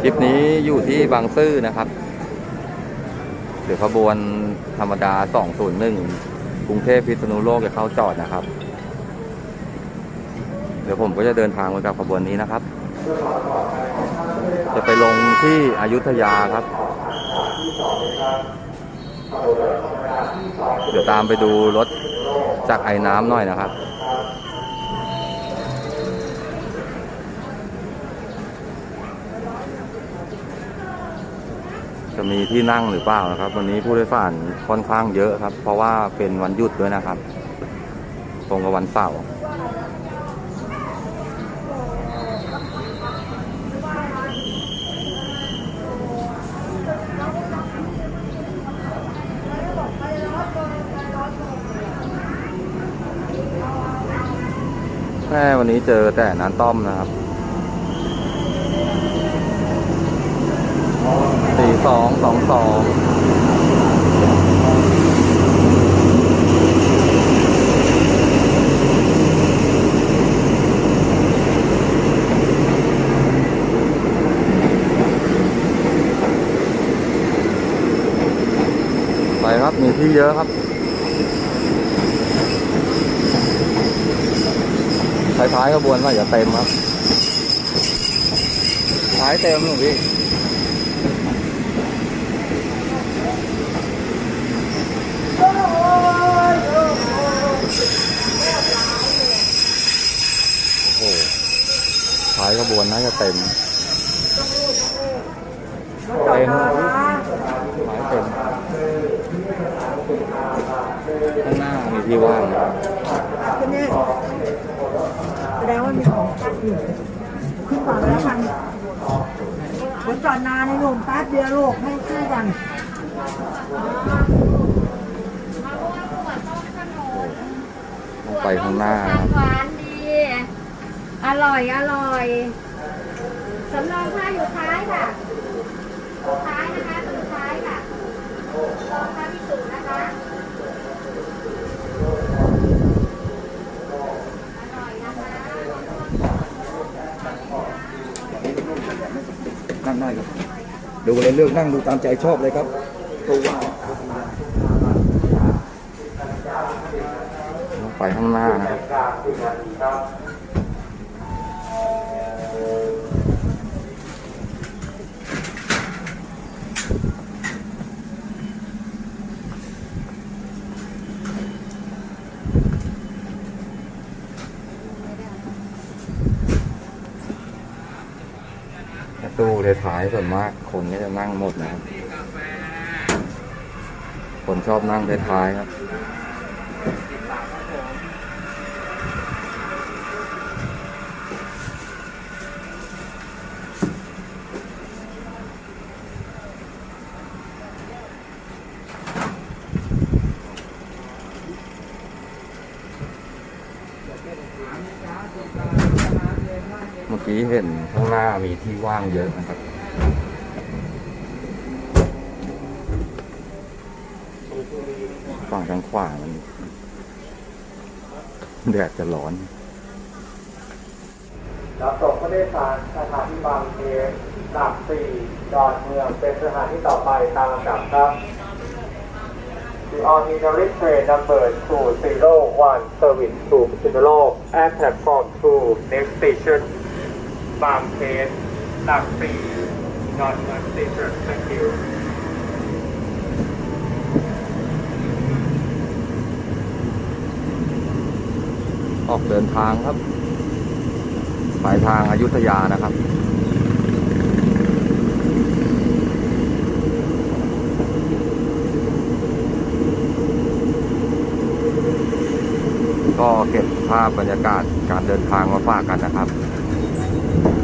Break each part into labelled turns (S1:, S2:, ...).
S1: คลิปนี้อยู่ที่บางซื่อนะครับเดี๋ยวขบวนธรรมดา 201 กรุงเทพพิษณุโลกจะเข้าจอดนะครับ เดี๋ยวผมก็จะเดินทางไปกับขบวนนี้นะครับ จะไปลงที่อยุธยาครับ เดี๋ยวตามไปดูรถจากไอ้น้ำหน่อยนะครับ จะมีที่นั่งหรือเปล่านะครับ วันนี้ผู้โดยสารค่อนข้างเยอะครับ เพราะว่าเป็นวันหยุดด้วยนะครับ ตรงกับวันเสาร์แม่วันนี้เจอแต่น้ำต้อมนะครับ สี่สองสองสองไปครับมีที่เยอะครับ ท้ายๆขบวนว่าอย่าเต็มครับ ท้ายเต็มหนูพี่ โอ้โหท้ายขบวนน่าจะเต็มเต็มท้ายเต็มข้างหน้ามีที่ว่างนะครับ
S2: ขึ้นเนี่ยแสดงว่ามีของตั้งอยู่ขึ้นก่อนแล้วกันเดี๋ยวจอดนานในหนุ่มแป๊บเดียวลูกให้ขึ้นกัน
S1: ต้องไปข้างหน้านะครับ
S3: หวานดี อร่อย อร่อย สำรองผ้าอยู่ท้ายค่ะท้ายนะคะอยู่ท้ายค่ะรองผ้าที่สุดนะคะอร่อยนะคะ
S4: นั่งได้ครับ ดูเลยเลือกนั่งดูตามใจชอบเลยครับตัวว่า
S1: ต้องไปข้างหน้านะครับ ตู้ท้ายส่วนมากคนก็จะนั่งหมดนะครับ คนชอบนั่งท้ายครับ กี้เห็นข้างหน้ามีที่ว่างเยอะนะครับฝั่งทางขวามันแดดจะร้อน
S5: รับส่งผู้โดยสารสถานีบางเขนหลักสี่ดอนเมืองเป็นสถานที่ต่อไปตามลำดับครับ The ordinary train number 201 service to พิษณุโลก at platform 2 next station บางเขนหลักสี่ดอนเมือง station thank you
S1: ออกเดินทางครับปลายทางอายุทยานะครับก็เก็บภาพบรรยากาศการเดินทางมาฝากกันนะครับ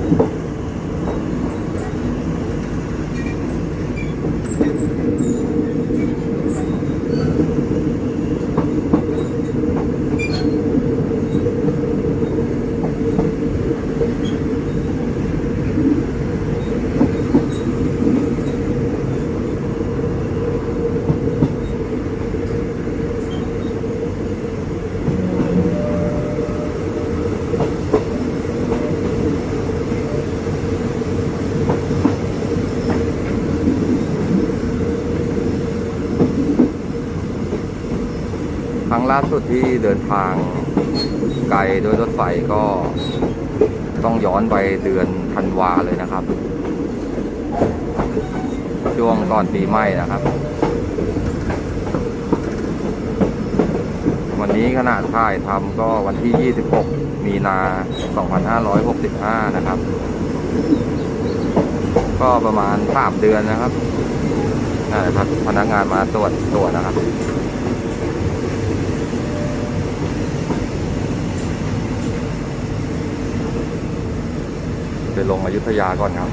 S3: อ
S1: ล่าสุดที่เดินทางไกลโดยรถไฟก็ต้องย้อนไปเดือนธันวาเลยนะครับ ช่วงก่อนปีใหม่นะครับ วันนี้ขนาดถ่ายทำก็วันที่ 26 มีนา 2565 นะครับ ก็ประมาณ 3 เดือนนะครับนั่นแหละครับพนักงานมาตรวจตรวจนะครับ ไปลงอยุธยาก่อนครับ